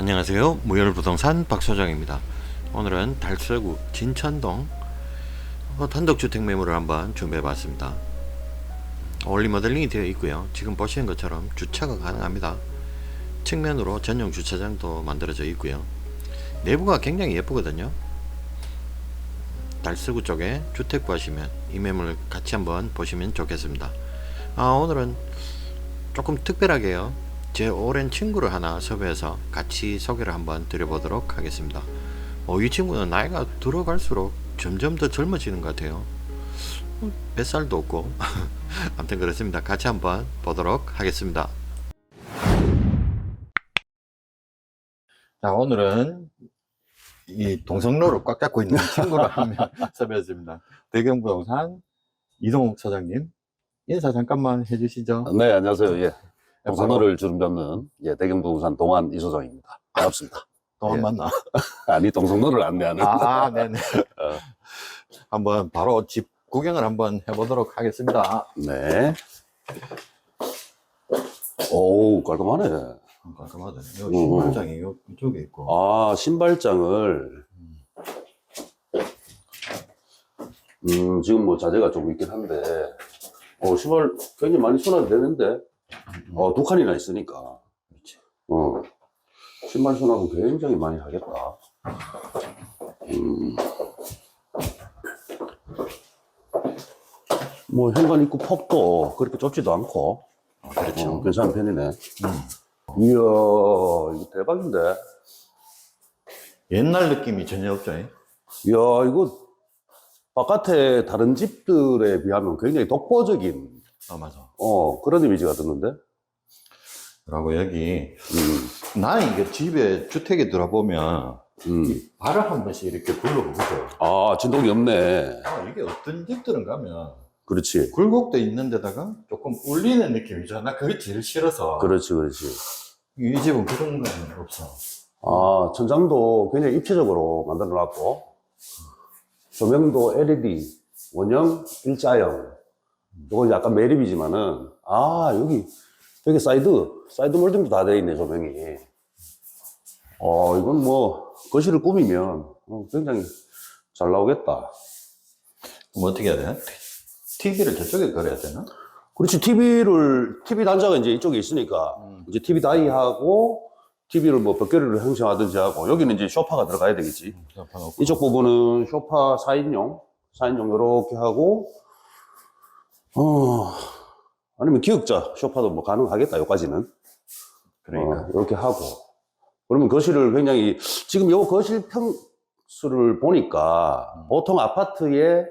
안녕하세요. 무열부동산 박소장입니다. 오늘은 달서구 진천동 어, 단독주택 매물을 한번 준비해봤습니다. 올리 모델링이 되어 있고요. 지금 보시는 것처럼 주차가 가능합니다. 측면으로 전용 주차장도 만들어져 있고요. 내부가 굉장히 예쁘거든요. 달서구 쪽에 주택 구하시면 이 매물 같이 한번 보시면 좋겠습니다. 아, 오늘은 조금 특별하게요. 제 오랜 친구를 하나 섭외해서 같이 소개를 한번 드려보도록 하겠습니다. 어, 이 친구는 나이가 들어갈수록 점점 더 젊어지는 것 같아요. 어, 뱃살도 없고. 아무튼 그렇습니다. 같이 한번 보도록 하겠습니다. 자, 오늘은 이 동성로를 꽉 잡고 있는 친구를 하면 섭외했습니다. 대경부동산 이동욱 사장님. 인사 잠깐만 해주시죠. 네, 안녕하세요. 예. 동산호를 주름 잡는 예, 대경부동산 동안 이소장입니다. 반갑습니다. 또한 예. 만나. 아니, 동성로를 안내하는. 아, 아, 네네. 한번 바로 집 구경을 한번 해보도록 하겠습니다. 네. 오우, 깔끔하네. 깔끔하다. 여기 신발장이 요- 이쪽에 있고. 아, 신발장을. 음, 지금 뭐 자재가 좀 있긴 한데. 어, 신발 굉장히 많이 수납되는데. 어, 두 칸이나 있으니까. 그렇지. 어. 신발 수납은 굉장히 많이 하겠다. 음. 뭐, 현관 입구 폭도 그렇게 좁지도 않고, 아, 그렇죠. 어, 괜찮은 편이네. 음. 이야, 이거 대박인데. 옛날 느낌이 전혀 없죠. 예? 이야, 이거 바깥에 다른 집들에 비하면 굉장히 독보적인, 아, 맞아. 어, 그런 이미지가 드는데. 그리고 여기, 음, 나는 이게 집에 주택에 들어보면, 음. 발을 한 번씩 이렇게 굴러보죠. 아, 진동이 없네. 아, 이게 어떤 집들은 가면, 그렇지. 굴곡도 있는 데다가 조금 울리는 느낌이죠. 나 그게 제일 싫어서. 그렇지, 그렇지. 이 집은 그런 건 없어. 아, 천장도 굉장히 입체적으로 만들어 놨고, 조명도 LED, 원형, 일자형. 이건 약간 매립이지만은, 아, 여기, 여기 사이드, 사이드 몰딩도 다 되어 있네, 조명이. 어, 이건 뭐, 거실을 꾸미면 어, 굉장히 잘 나오겠다. 그럼 어떻게 해야 되나? TV를 저쪽에 걸어야 되나? 그렇지, TV를, TV 단자가 이제 이쪽에 있으니까, 음. 이제 TV 다이하고, TV를 뭐 벽걸이를 형성하든지 하고, 여기는 이제 소파가 들어가야 되겠지. 이쪽 부분은 소파 4인용, 4인용 이렇게 하고, 어, 아니면 기역자 소파도 뭐 가능하겠다, 여기까지는. 그러니까. 어, 이렇게 하고. 그러면 거실을 굉장히, 지금 요 거실 평수를 보니까 음. 보통 아파트에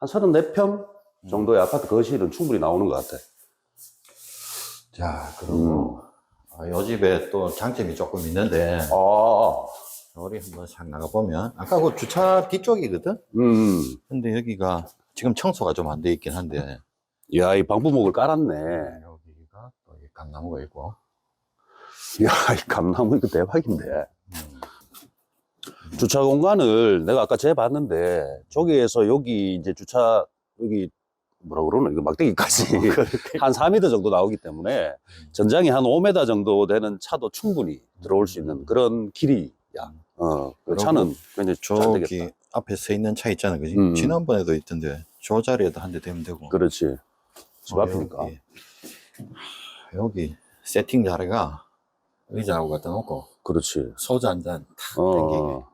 한 34평 정도의 아파트 거실은 충분히 나오는 것 같아. 자, 그리고 아, 요 집에 또 장점이 조금 있는데 아, 우리 한번 싹 나가보면 아까 그 주차 뒤쪽이거든? 음. 근데 여기가 지금 청소가 좀 안 돼 있긴 한데 야, 이 방부목을 깔았네. 여기가 또 이 감나무가 있고 야, 이 감나무 이거 대박인데. 음. 주차 공간을 내가 아까 재봤는데, 저기에서 여기 이제 주차, 여기 뭐라 그러나, 이거 막대기까지 한 4m 정도 나오기 때문에 전장이 한 5m 정도 되는 차도 충분히 들어올 수 있는 그런 길이야. 어, 그 차는 굉장히 잘 저기 되겠다. 앞에 서 있는 차 있잖아 그지? 음. 지난번에도 있던데 저 자리에도 한 대 대면 되고 그렇지. 집 어, 앞이니까. 여기, 여기 세팅 자리가 의자하고 갖다 놓고 그렇지. 소주 한잔 탁 땡기게 어,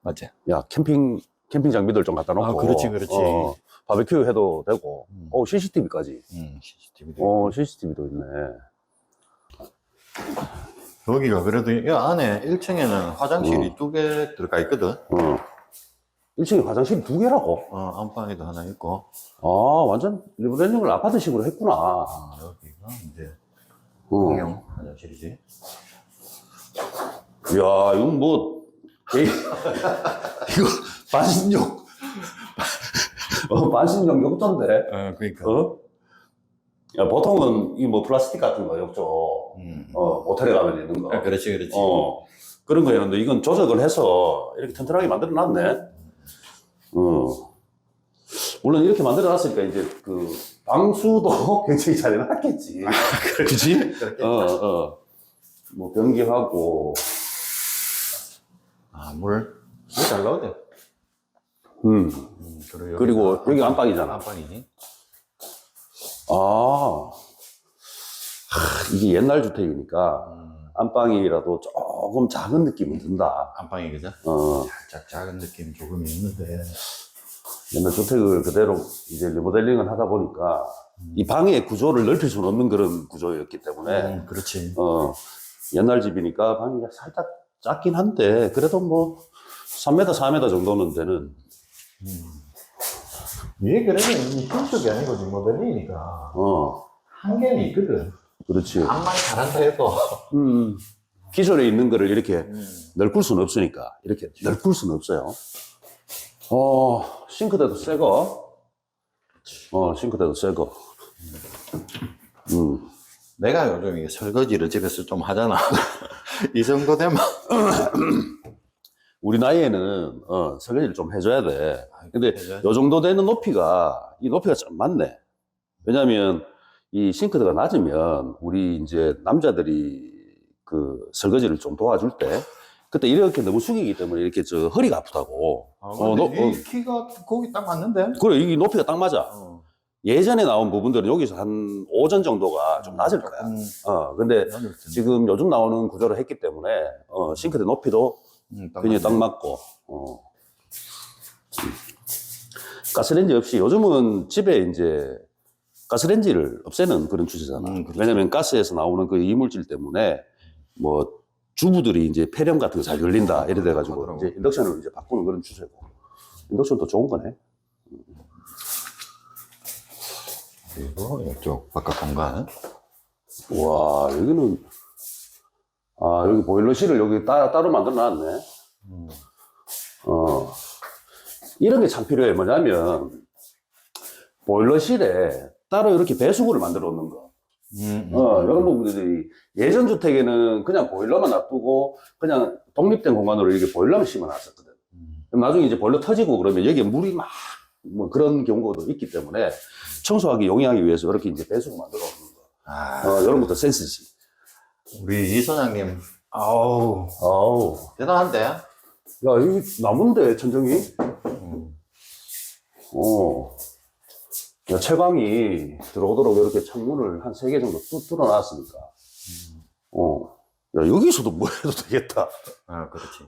맞지? 야, 캠핑, 캠핑 장비들 좀 갖다 놓고. 아, 그렇지, 그렇지. 어, 바베큐 해도 되고. 음. 어, CCTV까지. 음, CCTV도 어, CCTV도 있네. 여기가 그래도 이 안에 1층에는 화장실이 어. 두개 들어가 있거든. 어. 1층에 화장실이 두 개라고? 어, 안방에도 하나 있고. 아, 완전 리모델링을 아파트식으로 했구나. 아, 여기가 이제 어. 공용 화장실이지. 이야, 이건 뭐, 에이, 이거 반신욕. 어, 반신욕 욕조인데. 어, 그러니까. 어? 야, 보통은 이 뭐 플라스틱 같은 거 욕조, 음. 어, 호텔에 가면 있는 거. 아, 그렇지, 그렇지. 어, 그런 거였는데 이건 조작을 해서 이렇게 튼튼하게 만들어 놨네. 어. 물론 이렇게 만들어 놨으니까 이제 그 방수도 굉장히 잘 해놨겠지. 그렇지? 그렇게 어, 어. 뭐 변기하고, 아, 물. 물잘 돼. 음. 음, 그리고, 그리고 여기 안방이잖아. 안방이지. 아, 하, 이게 옛날 주택이니까 음, 안방이라도 조금 작은 느낌은 든다. 안방이 그죠? 어, 살짝 작은 느낌 조금 있는데. 옛날 주택을 그대로 이제 리모델링을 하다 보니까 이 방의 구조를 넓힐 수는 없는 그런 구조였기 때문에 음, 그렇지. 어, 옛날 집이니까 방이 살짝 작긴 한데 그래도 뭐 3m, 4m 정도는 되는 이게 그러면 이 건축이 아니고 리모델링이니까 어, 한계는 있거든. 그렇지. 암만 잘한다 해도. 음, 기존에 있는 거를 이렇게 음. 넓힐 수는 없으니까 이렇게 넓힐 수는 없어요. 어, 싱크대도 새 거. 어, 싱크대도 새 거. 음, 내가 요즘 이게 설거지를 집에서 좀 하잖아. 이 정도 되면. 우리 나이에는 어, 설거지를 좀 해줘야 돼. 근데 해줘야지. 요 정도 되는 높이가 이 높이가 좀 맞네. 왜냐하면 이 싱크대가 낮으면 우리 이제 남자들이 그 설거지를 좀 도와줄 때 그때 이렇게 너무 숙이기 때문에 이렇게 저 허리가 아프다고. 아, 어, 너- 이 키가 거기 딱 맞는데? 그래 이 높이가 딱 맞아. 어. 예전에 나온 부분들은 여기서 한 오전 정도가 좀 낮을 거야. 조금 어 근데. 지금 요즘 나오는 구조를 했기 때문에 어, 싱크대 높이도 음, 딱 굉장히 딱 맞네. 맞고, 어. 가스레인지 없이 요즘은 집에 이제 가스레인지를 없애는 그런 추세잖아. 음, 그렇죠. 왜냐면 가스에서 나오는 그 이물질 때문에 뭐 주부들이 이제 폐렴 같은 거잘 걸린다 이래 돼가지고. 이제 인덕션을 이제 바꾸는 그런 추세고. 인덕션도 좋은 거네. 그리고 이쪽 바깥 공간. 와, 여기는, 아, 여기 보일러실을 여기 따, 따로 만들어 놨네. 음. 어, 이런 게 참 필요해. 뭐냐면, 보일러실에 따로 이렇게 배수구를 만들어 놓는 거. 음, 음, 어, 음. 이런 부분들이 예전 주택에는 그냥 보일러만 놔두고 그냥 독립된 공간으로 이렇게 보일러만 심어 놨었거든. 음. 나중에 이제 보일러 터지고 그러면 여기에 물이 막, 뭐 그런 경우도 있기 때문에 청소하기 용이하기 위해서 이렇게 이제 배수구 만들어 놓는 거. 아, 어, 이런 것도 센스지. 우리 이 소장님, 아우, 아우. 대단한데? 야, 여기 나무인데, 천정이? 음. 어. 야, 채광이 들어오도록 이렇게 창문을 한 세 개 정도 뚫, 뚫어놨으니까. 어. 야, 여기서도 뭐 해도 되겠다. 아, 그렇지.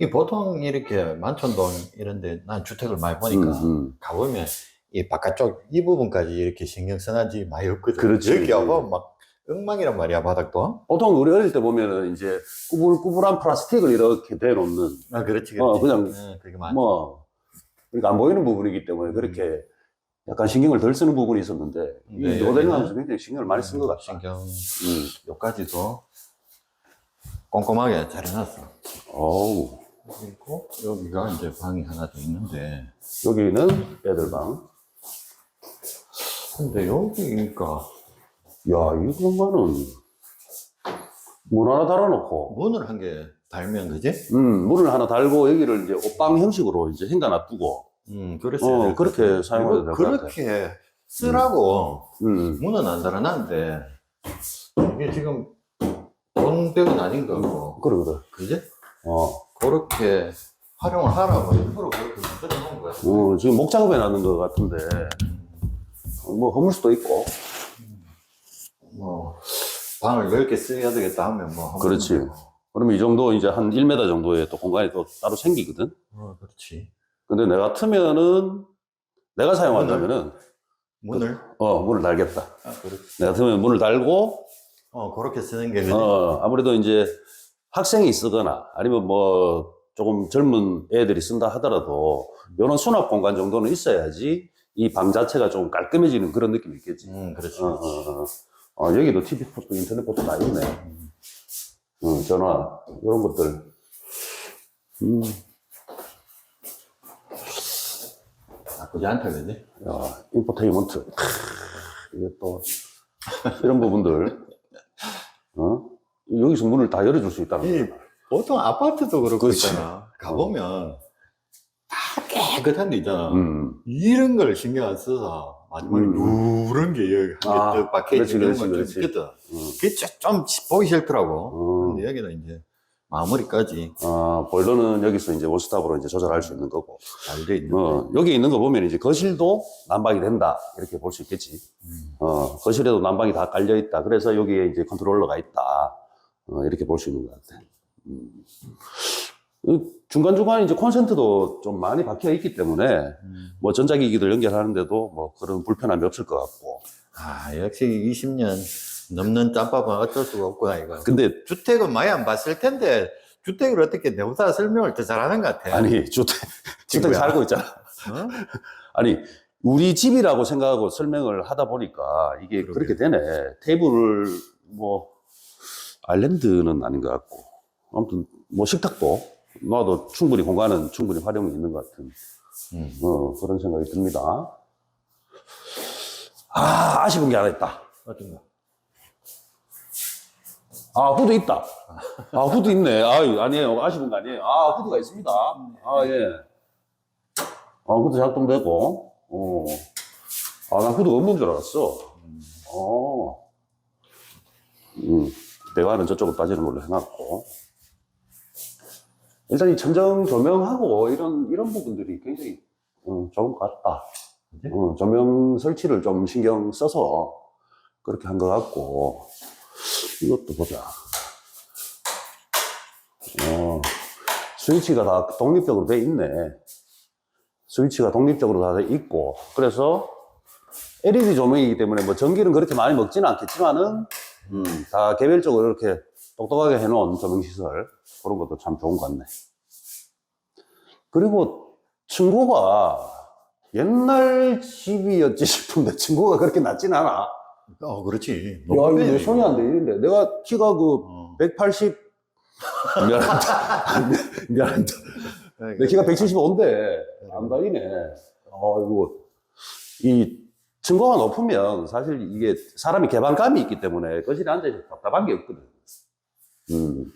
이 보통 이렇게 만촌동 이런데 난 주택을 많이 보니까 음, 음. 가보면 이 바깥쪽 이 부분까지 이렇게 신경 써난 집이 많이 없거든. 그렇지. 여기 와보면 막 엉망이란 말이야, 바닥도. 보통 우리 어릴 때 보면은 이제 꾸불꾸불한 플라스틱을 이렇게 대놓는, 아, 그렇지, 그렇지. 어, 그냥 네, 그게 많 뭐, 그러니까 안 보이는 부분이기 때문에 그렇게 약간 신경을 덜 쓰는 부분이 있었는데, 네, 이 여기는- 하면서 굉장히 신경을 많이 쓴 것 같다. 신경, 음. 여기까지도 꼼꼼하게 잘 해놨어. 어우. 그리고 여기가 이제 방이 하나 더 있는데. 여기는 애들 방. 근데 여기니까 야, 이 공간은 문 하나 달아놓고, 문을 한 개 달면, 그지? 음, 문을 하나 달고 여기를 이제 옷방 형식으로 이제 헹가 놔두고, 음, 그랬어야 어, 그렇게. 사용해도 될것 같아. 그렇게 쓰라고 음, 문은 안 달아놨는데, 이게 지금 본벽은 아닌 거고, 그래, 그래. 그지? 어, 그렇게 활용을 하라고 일부러 그렇게 만들어 놓은 거야. 어, 지금 목 작업해 놨는 것 같은데, 뭐, 허물 수도 있고, 뭐, 방을 넓게 써야 되겠다 하면 뭐. 하면 그렇지. 되고. 그러면 이 정도 이제 한 1m 정도의 또 공간이 또 따로 생기거든? 어, 그렇지. 근데 내 같으면은, 내가 사용한다면은, 문을? 어, 문을 달겠다. 아. 내가 같으면 문을 달고, 어, 그렇게 쓰는 게? 어, 아무래도 이제 학생이 쓰거나 아니면 뭐 조금 젊은 애들이 쓴다 하더라도 이런 수납 공간 정도는 있어야지 이 방 자체가 좀 깔끔해지는 그런 느낌이 있겠지. 음, 그렇지. 어, 어, 어. 어, 여기도 TV 포트, 인터넷 포트 다 있네. 어, 전화, 이런 것들. 음, 나쁘지 않다, 그지? 야, 인포테인먼트. 크, 이게 또, 이런 부분들. 어? 여기서 문을 다 열어줄 수 있다는 이, 거잖아. 보통 아파트도 그렇고 그렇지. 있잖아. 가보면 다 깨끗한 데 있잖아. 음. 이런 걸 신경 안 써서 마지막에 음. 누런 게 여기 아, 한개더 박혀 그렇지, 있는 그렇지, 건좀 그렇지. 있거든. 음. 그게 좀, 좀 보기 싫더라고. 음. 근데 여기는 이제 마무리까지 아, 보일러는 여기서 이제 원스톱으로 이제 조절할 수 있는 거고. 잘돼 있는 어, 거. 여기 있는 거 보면 이제 거실도 난방이 된다. 이렇게 볼 수 있겠지. 음. 어, 거실에도 난방이 다 깔려 있다. 그래서 여기에 이제 컨트롤러가 있다. 어, 이렇게 볼 수 있는 것 같아. 음. 이 중간중간 이제 콘센트도 좀 많이 박혀 있기 때문에 음. 뭐 전자기기들 연결하는데도 뭐 그런 불편함이 없을 것 같고. 아, 역시 20년 넘는 짬밥은 어쩔 수가 없구나, 이거. 근데 주택은 많이 안 봤을 텐데, 주택을 어떻게 내보다 설명을 더 잘하는 것 같아. 아니, 주택, 주택 친구야. 살고 있잖아. 어? 아니, 우리 집이라고 생각하고 설명을 하다 보니까 이게 그러게요. 그렇게 되네. 테이블을 뭐, 아일랜드는 아닌 것 같고. 아무튼, 뭐 식탁도 놔도 충분히 공간은 충분히 활용이 있는 것 같은, 음. 어, 그런 생각이 듭니다. 아, 아쉬운 게 하나 있다. 어떤가? 아, 후드 있다. 아, 후드 있네. 아, 아니에요. 아쉬운 거 아니에요. 아, 후드가 있습니다. 아, 예. 아, 후드 작동되고. 어. 아, 나 후드 없는 줄 알았어. 어. 음, 대화는 저쪽으로 빠지는 걸로 해놨고. 일단 이 천정 조명하고 이런, 이런 부분들이 굉장히, 어, 좋은 것 같다. 어, 조명 설치를 좀 신경 써서 그렇게 한 것 같고. 이것도 보자. 어, 스위치가 다 독립적으로 돼 있네. 스위치가 독립적으로 다 돼 있고. 그래서 LED 조명이기 때문에 뭐 전기는 그렇게 많이 먹지는 않겠지만은, 음, 다 개별적으로 이렇게 똑똑하게 해놓은 조명시설. 그런 것도 참 좋은 것 같네. 그리고 층고가 옛날 집이었지 싶은데 층고가 그렇게 낮진 않아. 어, 그렇지. 야, 이거 내 손이 안 돼. 이런데. 내가 키가 그 어. 180, 미안하다. 미안하다. 내 키가 175인데, 안 다니네. 아이고. 이 층고가 높으면 사실 이게 사람이 개방감이 있기 때문에 거실에 앉아있어 답답한 게 없거든. 음.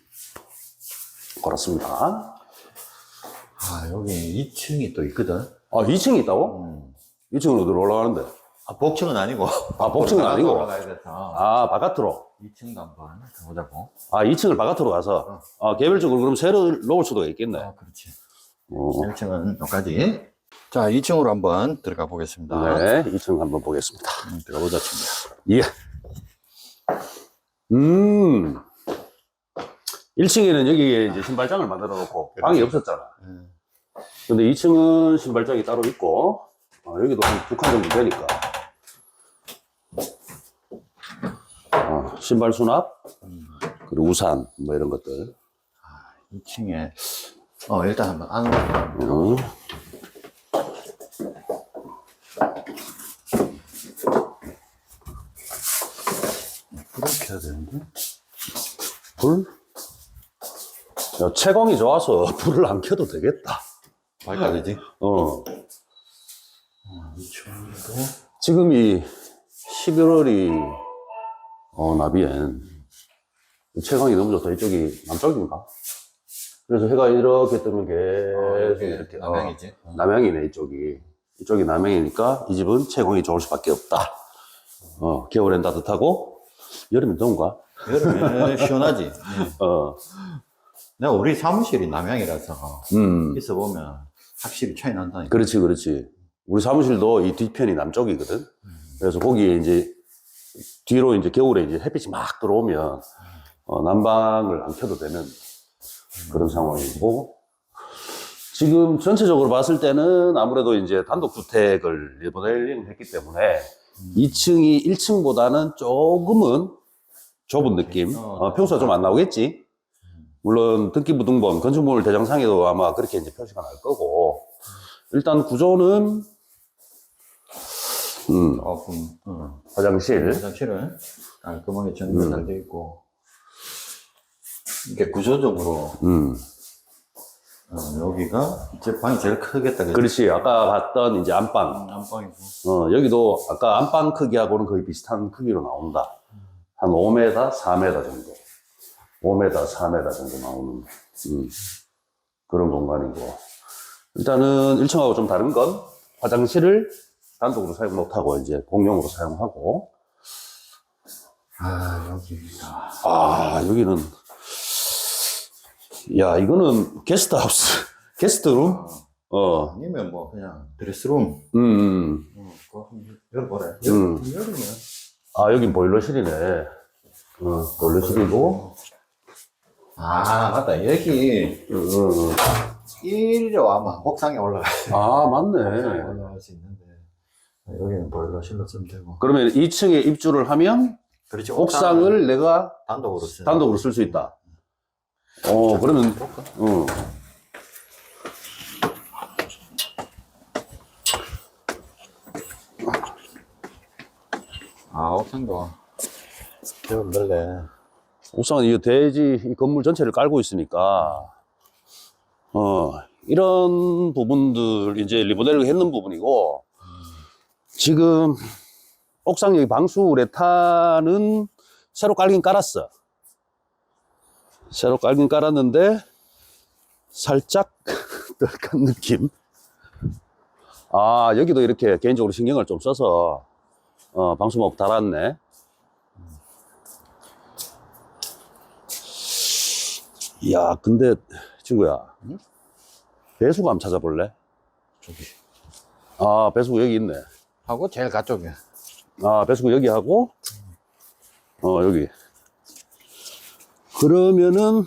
그렇습니다. 아, 여기 2층이 또 있거든. 아, 2층이 있다고? 음. 2층으로 어디로 올라가는데? 아, 복층은 아니고. 아, 복층은 아니고? 아, 바깥으로. 2층도 한번 가보자고. 아, 2층을 바깥으로 가서. 아, 개별적으로 그럼 새로 놓을 수도 있겠네. 아, 그렇지. 어. 1층은 여기까지. 자, 2층으로 한번 들어가 보겠습니다. 네, 2층 한번 보겠습니다. 음, 들어가 보자, 친구야. 예. 음. 1층에는 여기에 이제 신발장을 만들어 놓고 방이 없었잖아. 음. 근데 2층은 신발장이 따로 있고, 어, 여기도 한 두 칸 정도 되니까. 어, 신발 수납, 그리고 우산, 뭐 이런 것들. 2층에, 어, 일단 한번 안으로. 어. 그렇게 해야 되는데? 불? 야, 채광이 좋아서 불을 안 켜도 되겠다. 밝아야 되지? 어. 2층도. 지금 이 11월이, 어, 나비엔. 채광이 너무 좋다. 이쪽이 남쪽인가? 그래서 해가 이렇게 뜨면 계속 이렇게. 어, 남양이지. 남양이네, 이쪽이. 이쪽이 남양이니까 이 집은 채광이 좋을 수밖에 없다. 어, 겨울엔 따뜻하고, 여름엔 더운가? 여름에 시원하지. 어, 내가 우리 사무실이 남양이라서 음. 있어 보면 확실히 차이 난다니까. 그렇지, 그렇지. 우리 사무실도 이 뒤편이 남쪽이거든. 그래서 거기에 이제 뒤로 이제 겨울에 이제 햇빛이 막 들어오면 어, 난방을 안 켜도 되는 그런 상황이고 지금 전체적으로 봤을 때는 아무래도 이제 단독주택을 리모델링 했기 때문에 2층이 1층보다는 조금은 좁은 느낌. 어, 평수가 좀 안 나오겠지. 물론 등기부등본 건축물 대장상에도 아마 그렇게 이제 표시가 날 거고 일단 구조는 음, 조금, 어. 화장실. 화장실은 깔끔하게 정리가 잘돼 있고 이게 구조적으로 음, 어, 여기가 제 방이 제일 크겠다. 그렇지. 아까 봤던 이제 안방. 안방이고. 어, 여기도 아까 안방 크기하고는 거의 비슷한 크기로 나온다. 한 5m 4m 정도. 5m 4m 정도 나오는 음, 그런 공간이고. 일단은 1층하고 좀 다른 건 화장실을 단독으로 사용 못하고 이제 공용으로 사용하고 아, 여기. 아 여기는 야 이거는 게스트하우스 게스트룸 어 아니면 뭐, 그냥 드레스룸. 음, 음. 음, 그거 한번 열어보래. 음. 열- 열으면. 아 여긴 보일러실이네 어, 보일러실이고 아, 맞다. 여기 음, 음, 음. 1로 아마 옥상에 올라가. 아 맞네 올라갈 수 있는데. 여기는 보일러실로 쓰면 되고. 그러면 2층에 입주를 하면 그렇지. 옥상을 내가 단독으로 쓰 단독으로 쓸 수 있다 어 그러면? 어. 아, 옥상도. 좀 넓네. 옥상은 이 대지 이 건물 전체를 깔고 있으니까 어 이런 부분들 이제 리모델링 했는 부분이고 지금 옥상 여기 방수 우레탄은 새로 깔긴 깔았어 새로 깔긴 깔았는데 살짝 덜한 느낌 아 여기도 이렇게 개인적으로 신경을 좀 써서 어 방수목 달았네 이야, 근데, 친구야. 한번 찾아볼래? 저기. 아, 배수구 여기 있네. 하고 제일 가쪽에. 아, 배수구 여기 하고, 어, 여기. 그러면은,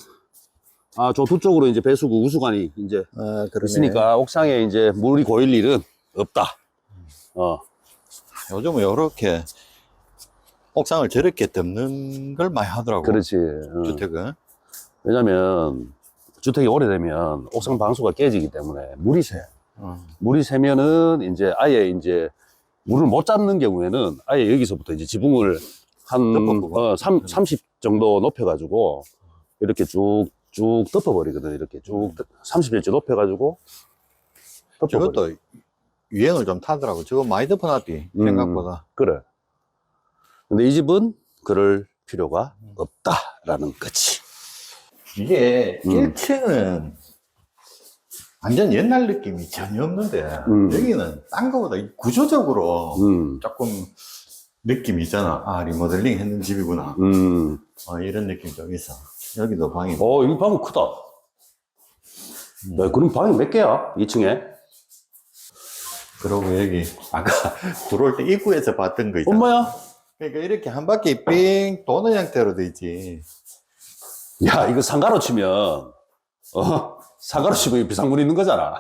아, 저 두 쪽으로 이제 배수구 우수관이 이제 어, 그러네. 있으니까 옥상에 이제 물이 고일 일은 없다. 어, 요즘은 요렇게 옥상을 저렇게 덮는 걸 많이 하더라고. 그렇지. 어. 주택은. 왜냐면, 주택이 오래되면 옥상 방수가 깨지기 때문에 물이 새. 어. 물이 새면은 이제 아예 이제 물을 못 잡는 경우에는 아예 여기서부터 이제 지붕을 한. 어, 3, 30 정도 높여가지고 이렇게 쭉, 쭉 덮어버리거든. 이렇게 쭉 30일째 높여가지고 덮어버려. 저것도 유행을 좀 타더라고. 저거 많이 덮어놨디. 음. 생각보다. 그래. 근데 이 집은 그럴 필요가 없다라는 거지. 이게 음. 1층은 완전 옛날 느낌이 전혀 없는데 음. 여기는 딴 거보다 이 구조적으로 음, 조금 느낌이 있잖아. 아, 리모델링 했는 집이구나. 음. 어, 이런 느낌 좀 있어. 여기도 방이. 어, 여기 방은 크다. 야, 그럼 방이 몇 개야? 2층에? 그러고 여기 아까 들어올 때 입구에서 봤던 거 있잖아. 엄마야? 그러니까 이렇게 한 바퀴 삥 도는 형태로 돼 있지. 야, 이거 상가로 치면, 어, 상가로 치면 비상문 있는 거잖아.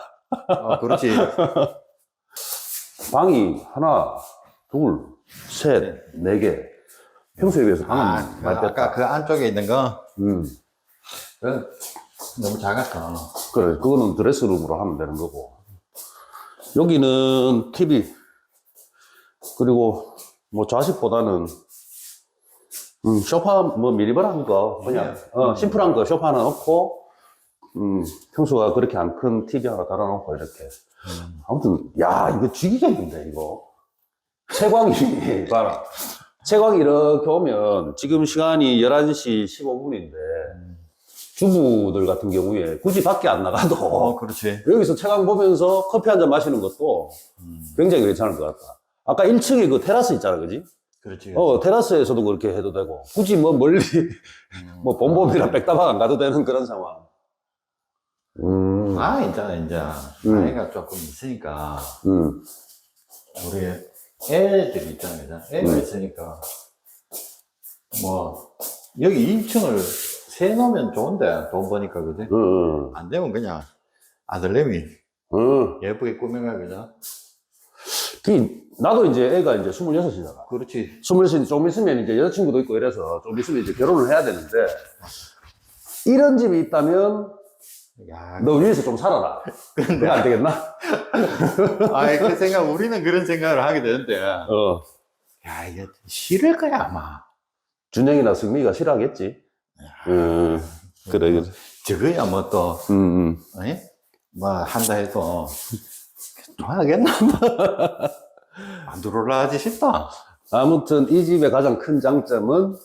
어, 그렇지. 방이 하나, 둘, 셋, 네 개. 평소에 비해서 방은 아, 그 많이 아까. 그 안쪽에 있는 거 음, 그건 너무 작았어. 그래, 그거는 드레스룸으로 하면 되는 거고. 여기는 TV. 그리고 뭐 좌식보다는 음, 소파 뭐거 그냥 어, 심플한 거 소파 하나 넣고 음, 평소가 그렇게 안 큰 TV 하나 달아놓고 이렇게 아무튼 야 이거 죽이겠는데 이거 채광이 봐라 채광이 이렇게 오면 지금 시간이 11시 15분인데 주부들 같은 경우에 굳이 밖에 안 나가도 어, 그렇지. 여기서 채광 보면서 커피 한 잔 마시는 것도 굉장히 괜찮을 것 같다. 아까 1층에 그 테라스 있잖아, 그지? 그렇지. 어, 테라스에서도 그렇게 해도 되고, 굳이 뭐 멀리, 뭐 봄봄이랑 백다방 안 가도 되는 그런 상황. 음, 아, 있잖아, 이제. 음. 나이가 조금 있으니까, 음, 우리 애들이 있잖아, 그죠? 애가 음. 있으니까, 뭐, 여기 2층을 세 놓으면 좋은데, 돈 버니까, 그지? 음, 안 되면 그냥 아들내미 음. 예쁘게 꾸며가, 그죠? 그, 나도 이제 애가 이제 26이잖아. 그렇지. 26이 조금 있으면 이제 여자친구도 있고 이래서 좀 있으면 이제 결혼을 해야 되는데, 이런 집이 있다면, 야, 너 위에서 좀 살아라. 그게 안 되겠나? 아이, 그 생각, 우리는 그런 생각을 하게 되는데, 어. 야, 이게 싫을 거야, 아마. 준영이나 승미가 싫어하겠지. 음, 그래, 그래. 저거야, 뭐 또, 음, 음. 아니? 뭐, 한다 해도, 좋아하겠나? 안 들어올라 하지 싶다. 아무튼 이 집의 가장 큰 장점은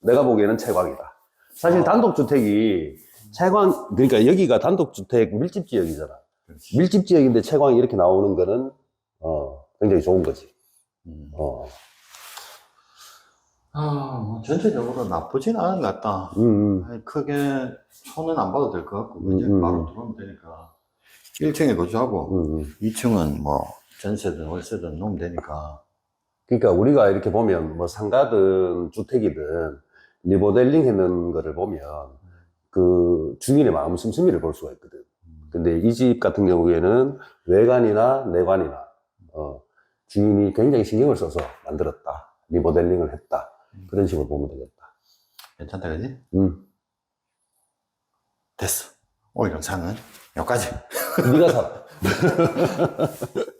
내가 보기에는 채광이다. 사실 어. 단독주택이 채광, 그러니까 여기가 단독주택 밀집 지역이잖아. 그렇지. 밀집 지역인데 채광이 이렇게 나오는 거는, 어, 굉장히 좋은 거지. 음. 어. 아, 뭐 전체적으로 나쁘진 않은 것 같다. 음, 음. 아니, 크게 손은 안 봐도 될 것 같고, 음, 이제 음. 바로 들어오면 되니까. 1층에 거주하고, 음, 음. 2층은 뭐, 전세든 월세든 놓으면 되니까. 그러니까 우리가 이렇게 보면 뭐 상가든 주택이든 리모델링 해놓은 거를 보면 그 주인의 마음 씀씀이를 볼 수가 있거든. 근데 이 집 같은 경우에는 외관이나 내관이나 어, 주인이 굉장히 신경을 써서 만들었다. 리모델링을 했다. 그런 식으로 보면 되겠다. 괜찮다, 그지? 음. 됐어. 오늘 영상은 여기까지. 네가 살아.